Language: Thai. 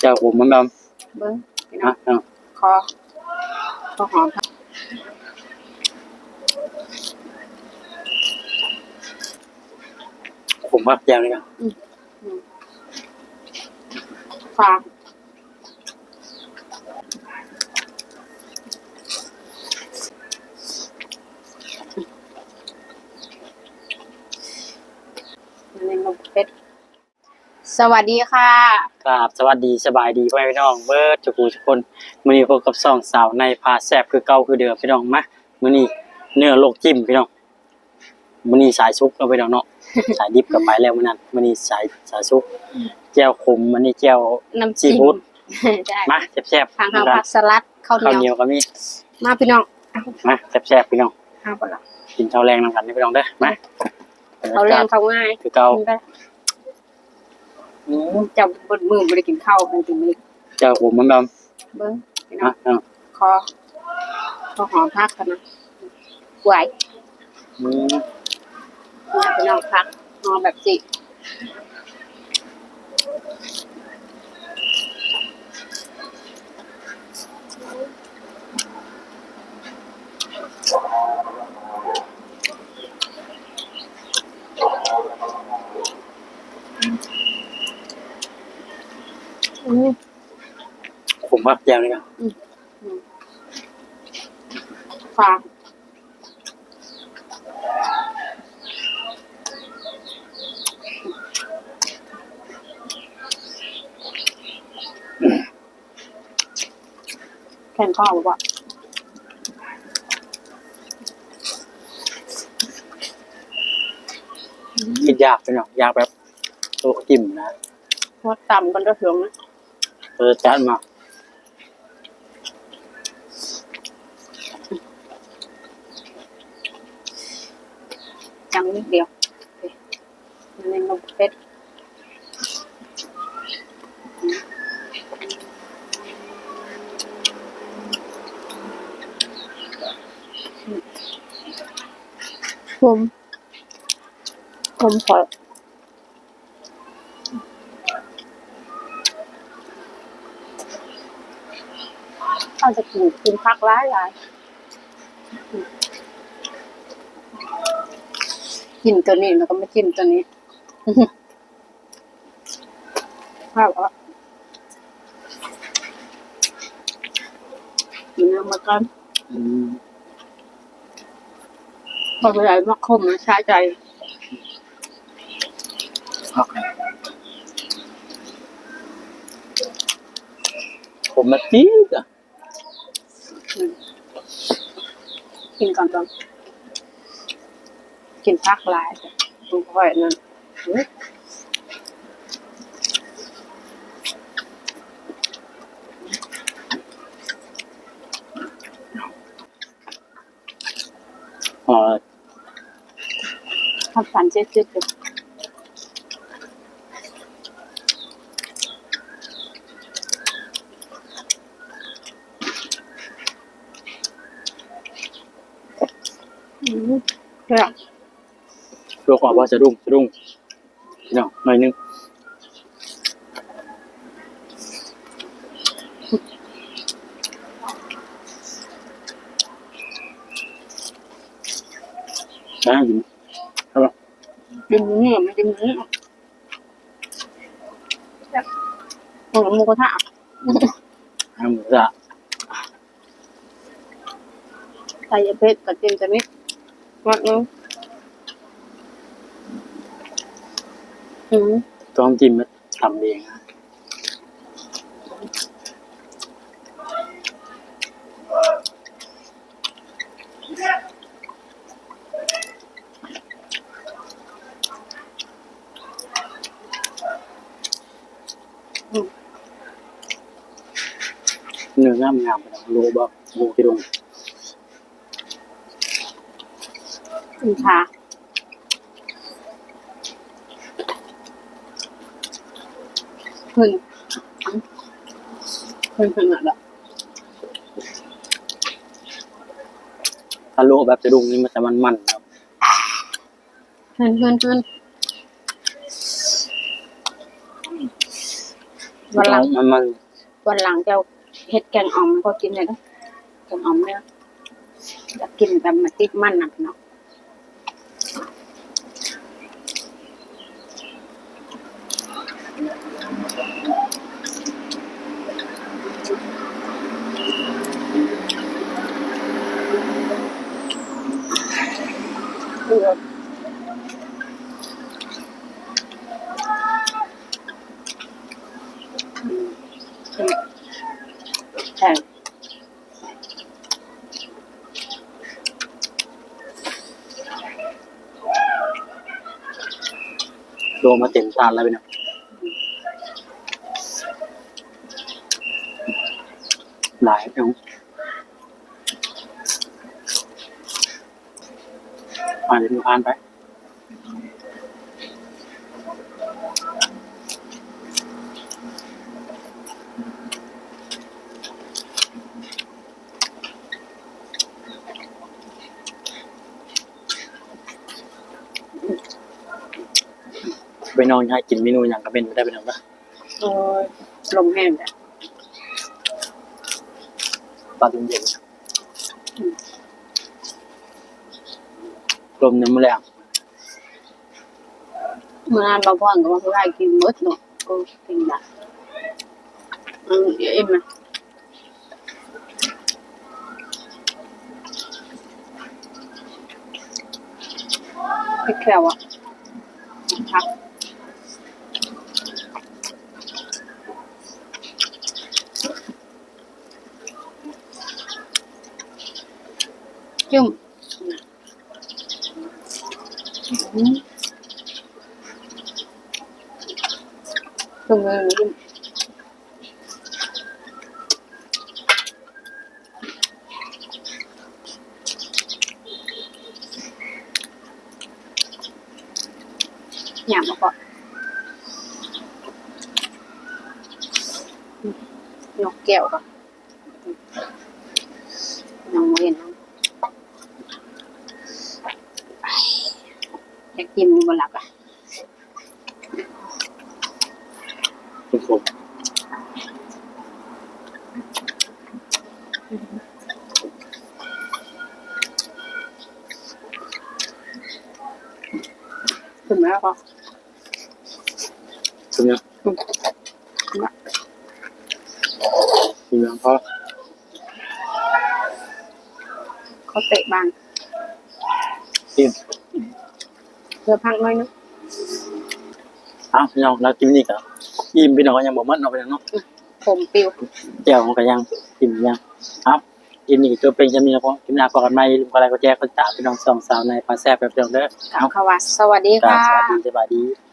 เจ้าผมมันแบบเบิ้งพี่น้อนะงเนาะคอคอหอมครับผมว่าแก้วนี่ครับฟางมันเป็นนมเป็ด สวัสดีค่ะ ครับสวัสดีสบายดีพ่อแม่พี่น้องเบิร์ดทุกผู้ทุกคนมื้อนี้พบกับสองสาวในพาแซบคือเก่าคือเดิมพี่น้องมามื้อนี้เนื้อโลกจิ้มพี่น้องมื้อนี้สายซุปเอาไปแล้วเนาะ สายดิบก็ไปแล้วมื้อนั้นมื้อนี้สายสายซุปแจ่วขมมื้อนี้แจ่วน้ำซีจิ้มฟู้ดใช่มาแซ่บทางๆข้าวผัดสลัดข้าวเหข้าวเหนีนียยววก็มีมาพี่น้องเอามาแซ่บๆพี่น้องเอาไปละกินข้าวแรงนำกันนี่พี่น้องเด้อมาเขาเรียนเขาง่ายคือเก่ากินได้ อืมจะบดมือไม่ได้กินข้าวกันจริงเลยแจ่วขมมันแบบเบิ้งพี่น้อนะงเนาะคอคอหอมพักกันนะไหวอืม เนี่ยพี่น้องพักหอมแบบสิ ว่าแจ่วนี่ครับฟางแข่งข้าวบอกว่ากินยากพี่น้องยากแบบโลกจิ้มนะว่าต่ำกันด้วยเสียงนะเออจัดมา นิดเดียวโอเคมันเป็นนมเป็ดผมผมขอเอาจะกินกินพักร้ายร้าย กินตัวนี้แล้วก็ไม่กินตัวนี้ข้าวอะกินแล้วมากันอืมพอไปไหนมาคมนะช้าใจโอเคผมมาจี๊ดอะอืมกินก่อนก่อน กินพักหลายมันค่อยนั่นอุ๊ยอ๋อทำฝันเจ๊จ๊ดอืมเรื่อง เพื่อความว่าจะรุ่งจะรุ่งพี่น้องหน่อยนึงนะอยู่กินเนื้อไม่กินเนื้อแบบหมูหมูกระทะทำจะใส่ยาเพชรกับเจนจะมิดวัดนึงอืม ต้องจิ้มแล้วทำเองนะเนื้องามงามๆไปแล้วโลบ่โลกิโลอิน ชาขึ้นขึ้นขึ้นอะละถ้าโลแบบจะรุ่งนี่มันจะมันๆครับขึ้นขึ้นขึ้นวันหลังมันมันวันหลังจะเอาเฮ็ดแกงอ่อมก็กินเลยนะแกงอ่อมเนี่ยจะกินแบบมาติดมันนะพี่น้อง ใช่ โดนมาเต็มตาแล้วไปนะ หลายพี่น้องอ่านเดี๋ยวดูผ่านไปไปนอนให้กินเมนูอย่างก็เป็นไม่ได้ไปนอนปะโอ้ยลมแห้งจ้ะต อนเย็นๆลมน้ำแรงเมื่อนานบางวันก็ว่าผู้ชายกินหมดเนาะก็กินได้อืมเดี๋ยวเอ็มนะพริกแควอะครับ จุ่มอืมจุ่มเลยจุ่มหยาบมาก่อนยกแก้วก่อนยังไม่เห็นนะอยา กกินอยู่บนหลักอะคุณผมถึงแล้วก็คุณเนี่ยคุณยังพอเขาเตะบางอิ่ม เพื่อพักน้อยนึงอ้าวพี่น้องเรากินนี่กับอิ่มพี่น้องก็ยังบอกมันเอาไปแล้วเนาะผมปิวแก้วของก็ยังอิ่มยังครับกินนี่ก็เป็นจะมีนะพ่อกินหน้าพอกันไหมลืมอะไรก็แจ้งคนตามพี่น้องสองสาวในปลาแซ่บแบบเดิมเด้อเอาคาวัสสวัสดีกราบค่ะสวัสดีสวัสดี